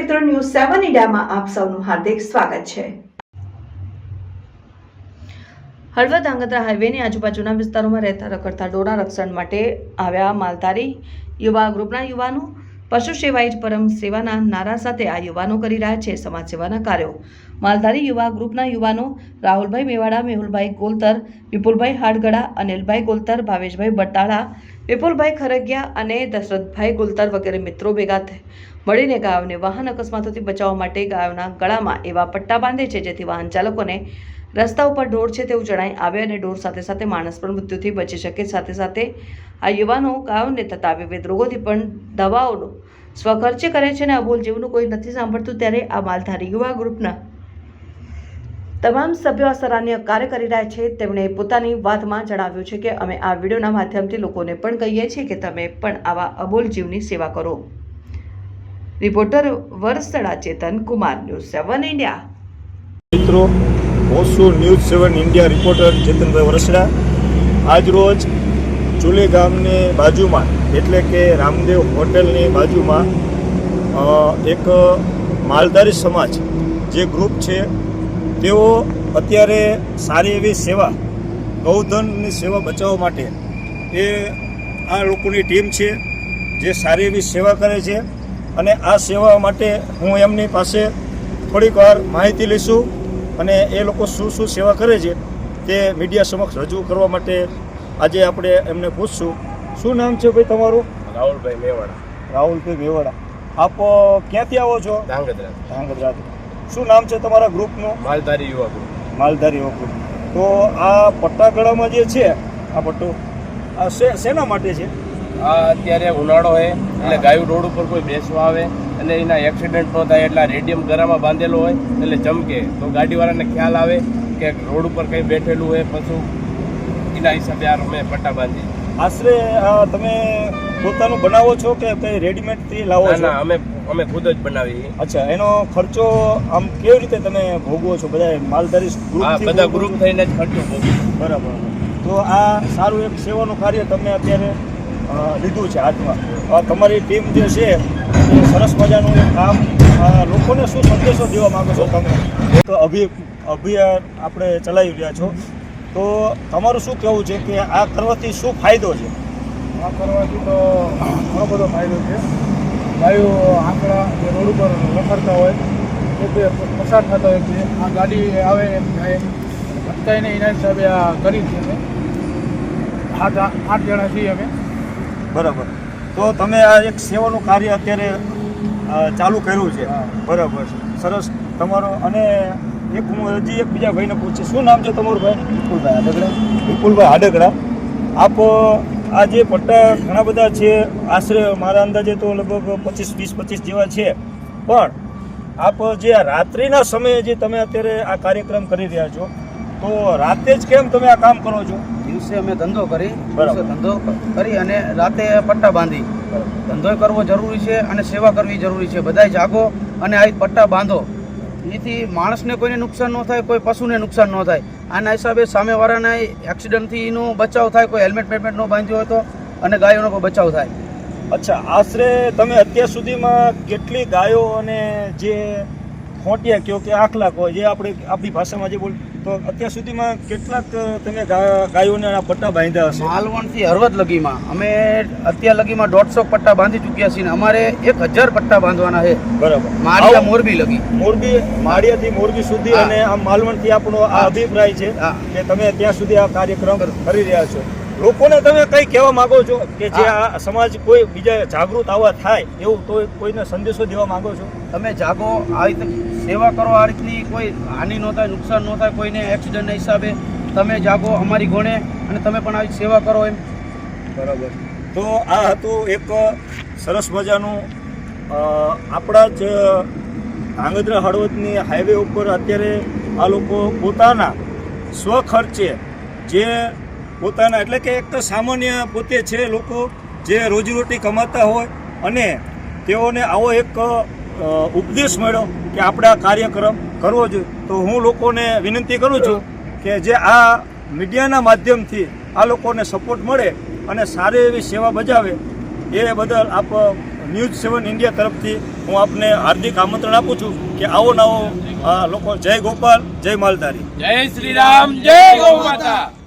મિત્રો ન્યૂઝ સેવન ઇન્ડિયામાં આપ સૌનું હાર્દિક સ્વાગત છે. હળવદ ધાંગધ્રા હાઈવેની આજુબાજુના વિસ્તારોમાં રહેતા રખડતા ડોરા રક્ષણ માટે આવ્યા માલધારી યુવા ગ્રુપના યુવાનો. પશુ સેવા જ પરમ સેવાના નારા સાથે આ યુવાનો કરી રહ્યા છે સમાજ સેવાના કાર્યો. માલધારી યુવા ગ્રુપના યુવાનો રાહુલભાઈ મેવાડા, મેહુલભાઈ ગોલતર, વિપુલભાઈ હાડગડા, અનિલભાઈ ગોલતર, ભાવેશભાઈ બટાળા, વિપુલભાઈ ખરગિયા અને દશરથભાઈ ગોલતર વગેરે મિત્રો ભેગા મળીને ગાયોને વાહન અકસ્માતોથી બચાવવા માટે ગાયોના ગળામાં એવા પટ્ટા બાંધે છે, જેથી વાહન ચાલકોને રસ્તા ઉપર ઢોર છે તેવું જણાય આવે અને ઢોર સાથે સાથે માણસ પણ મૃત્યુથી બચી શકે. સાથે સાથે આ યુવાનો ગાયોને થતા વિવિધ રોગોથી પણ દવાઓનો સ્વખર્ચે કરે છે અને અબોલ જીવનું કોઈ નથી સાંભળતું ત્યારે આ માલધારી યુવા ગ્રુપના તમામ સભ્યો આ સરાહનીય કાર્ય કરી રહ્યા છે. તેમણે પોતાની વાતમાં જણાવ્યું છે કે અમે આ વિડીયોના માધ્યમથી લોકોને પણ કહીએ છીએ કે તમે પણ આવા અબોલ જીવની સેવા કરો. Reporter Varasada Chetan Kumar, news seven India. મિત્રો ઓસુ news seven India reporter Chetanbhai Varasada. આજરોજ ચુલે ગામની બાજુમાં, એટલે કે રામદેવ હોટેલની બાજુમાં એક માલધારી સમાજ, જે ગ્રુપ છે, તેઓ અત્યારે સારી એવી સેવા ગૌધનની સેવા બચાવવા માટે, એ આ લોકોની ટીમ છે, જે સારી એવી સેવા કરે છે. અને આ સેવા માટે હું એમની પાસે થોડીક વાર માહિતી લઈશું અને એ લોકો શું શું સેવા કરે છે તે મીડિયા સમક્ષ રજૂ કરવા માટે આજે આપણે એમને પૂછશું. શું નામ છે ભાઈ તમારું? રાહુલભાઈ મેવાડા. રાહુલભાઈ મેવાડા. આપ ક્યાંથી આવો છો? ધાંગધ્રા. ધ્રાંગધ્રાથી શું નામ છે તમારા ગ્રુપનું? માલધારી યુવા ગ્રુપ. માલધારી ગ્રુપ. તો આ પટ્ટાગળામાં જે છે આ પટ્ટો આ શેના માટે છે? આ અત્યારે ઉનાળો હોય એટલે ગાયું રોડ ઉપર કોઈ બેસવા આવે અને એના એક્સિડન્ટ ન થાય એટલે રેડિયમ ગરામાં બાંધેલો હોય એટલે ચમકે. તો ગાડીવાળાને ખ્યાલ આવે કે રોડ ઉપર કંઈ બેઠેલું હોય પશુ એના હિસાબે આ અમે પટ્ટા બાંધી. આશરે તમે પોતાનું બનાવો છો કે કઈ રેડીમેડથી લાવો ના છો? ના અમે અમે ખુદ જ બનાવી અચ્છા એનો ખર્ચો આમ કેવી રીતે તમે ભોગવો છો? બધા માલધારી ગ્રુપ બધા ગ્રુપ થઈને જ ખર્ચો ભોગવો બરાબર. તો આ સારું એક સેવાનું કાર્ય તમે અત્યારે લીધું છે હાથમાં. તમારી ટીમ જે છે સરસ મજાનું કામ લોકોને શું સંદેશો દેવા માંગો છો તમે? એક અભિ અભિયાન આપણે ચલાવી રહ્યા છો. તો તમારું શું કહેવું છે કે આ કરવાથી શું ફાયદો છે? આ કરવાથી તો ઘણો બધો ફાયદો છે. ગાયો, આંકડા જે રોડ ઉપર લખડતા હોય, એ બે પસાર થતા હોય છે, આ ગાડી આવે એમ જાય અટકાઈને એના હિસાબે આ કરી છે. અમે આઠ આઠ જણા છીએ અમે. બરાબર. તો તમે આ એક સેવાનું કાર્ય અત્યારે ચાલુ કર્યું છે. હા. બરાબર. સરસ તમારો અને એક હું હજી એક બીજા ભાઈને પૂછીશ શું નામ છે તમારું ભાઈ? વિપુલભાઈ હાડકડા. વિપુલભાઈ હાડકડા. આપ આ જે પટ્ટા ઘણા બધા છે આશરે મારા અંદાજે તો લગભગ પચીસ વીસ પચીસ જેવા છે. પણ આપ જે રાત્રિના સમયે જે તમે અત્યારે આ કાર્યક્રમ કરી રહ્યા છો તો રાતે જ કેમ તમે આ કામ કરો છો? દિવસે અમે ધંધો કરી. દિવસે ધંધો કરી અને રાતે પટ્ટા બાંધી. ધંધો કરવો જરૂરી છે અને સેવા કરવી જરૂરી છે. બધાય જાગો અને આ પટ્ટા બાંધો. એથી માણસને કોઈને નુકસાન ન થાય કોઈ પશુને નુકસાન ન થાય. આના હિસાબે સામેવાળાના એક્સિડન્ટથી એનો બચાવ થાય કોઈ હેલ્મેટ બેલ્મેટ ન બાંધ્યો હોય તો અને ગાયોનો કોઈ બચાવ થાય. અચ્છા આશરે તમે અત્યાર સુધીમાં કેટલી ગાયો અને જે ખોટિયા કયો કે આખલા કહો જે આપણે આપણી ભાષામાં જે બોલ તો અત્યાર સુધીમાં કેટલાક તમે ગાયોને આ પટ્ટા બાંધ્યા હશે? માલવણથી હળવદ લગીમાં. અમે અત્યાર લગીમાં દોઢસો પટ્ટા બાંધી ચૂક્યા છીએ અમારે એક હજાર પટ્ટા બાંધવાના છે. બરાબર. માળિયા મોરબી લગી. મોરબી માળિયાથી મોરબી સુધી અને આમ માલવણથી આપણો આ અભિપ્રાય છે. કે તમે ત્યાં સુધી આ કાર્યક્રમ કરી રહ્યા છો. લોકોને તમે કઈ કહેવા માંગો છો કે જે આ સમાજ કોઈ બીજા જાગૃત આવા થાય એવું તો કોઈને સંદેશો દેવા માંગો છો? તમે જાગો આ રીતે સેવા કરો આ રીતની કોઈ હાનિ ન થાય નુકસાન ન થાય કોઈને એક્સિડન્ટના હિસાબે તમે જાગો અમારી ગોણે અને તમે પણ આવી સેવા કરો એમ. બરાબર. તો આ હતું એક સરસ મજાનું આપણા જ ધાંગધ્રા હળવદની હાઈવે ઉપર અત્યારે આ લોકો પોતાના સ્વખર્ચે જે પોતાના, એટલે કે એક તો સામાન્ય પોતે છે લોકો જે રોજીરોટી કમાતા હોય અને તેઓને આવો એક ઉપદેશ મળ્યો કે આપણે આ કાર્યક્રમ કરવો જોઈએ. તો હું લોકોને વિનંતી કરું છું કે જે આ મીડિયાના માધ્યમથી આ લોકોને સપોર્ટ મળે અને સારી એવી સેવા બજાવે, એ બદલ આપ ન્યૂઝ સેવન ઇન્ડિયા તરફથી હું આપને હાર્દિક આમંત્રણ આપું છું કે આવો નવો લોકો, જય ગોપાલ, જય માલધારી. જય શ્રી રામ, જય ગૌ માતા.